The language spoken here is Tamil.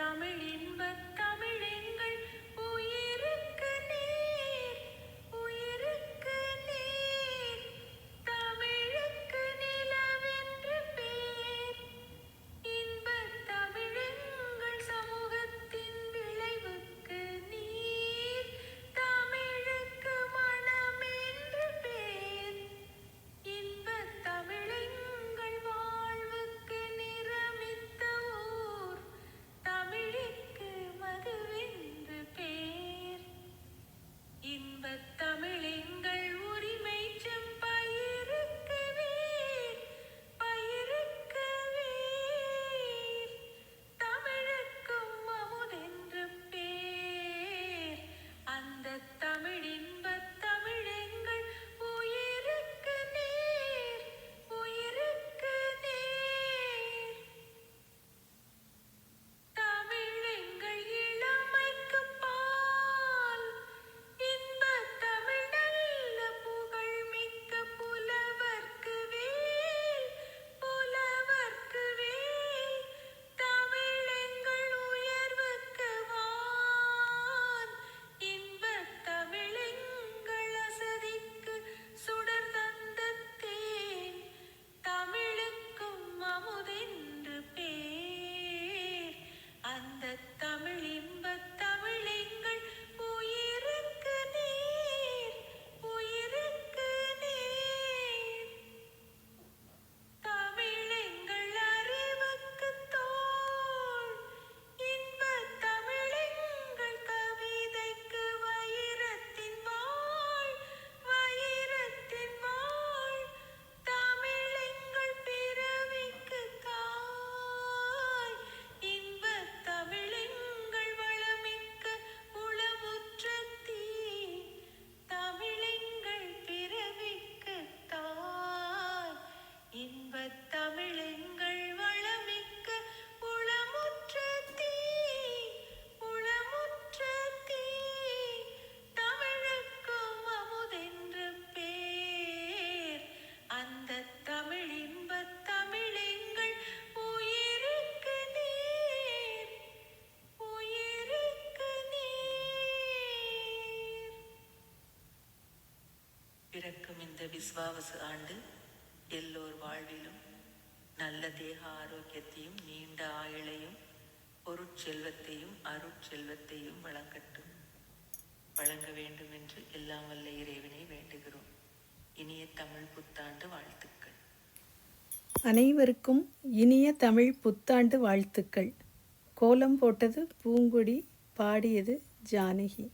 தமிழ் இன்பத் தமிழ் இன்பத்தால் இந்த விஸ்வாவசு ஆண்டு எல்லோர் வாழ்விலும் நல்ல தேக ஆரோக்கியத்தையும் நீண்ட ஆயுளையும் பொருட்செல்வத்தையும் அருட்செல்வத்தையும் வழங்கட்டும். வழங்க வேண்டும் என்று எல்லாம் வல்ல இறைவனை வேண்டுகிறோம். இனிய தமிழ் புத்தாண்டு வாழ்த்துக்கள். அனைவருக்கும் இனிய தமிழ் புத்தாண்டு வாழ்த்துக்கள். கோலம் போட்டது பூங்கொடி பாடியது ஜானகி.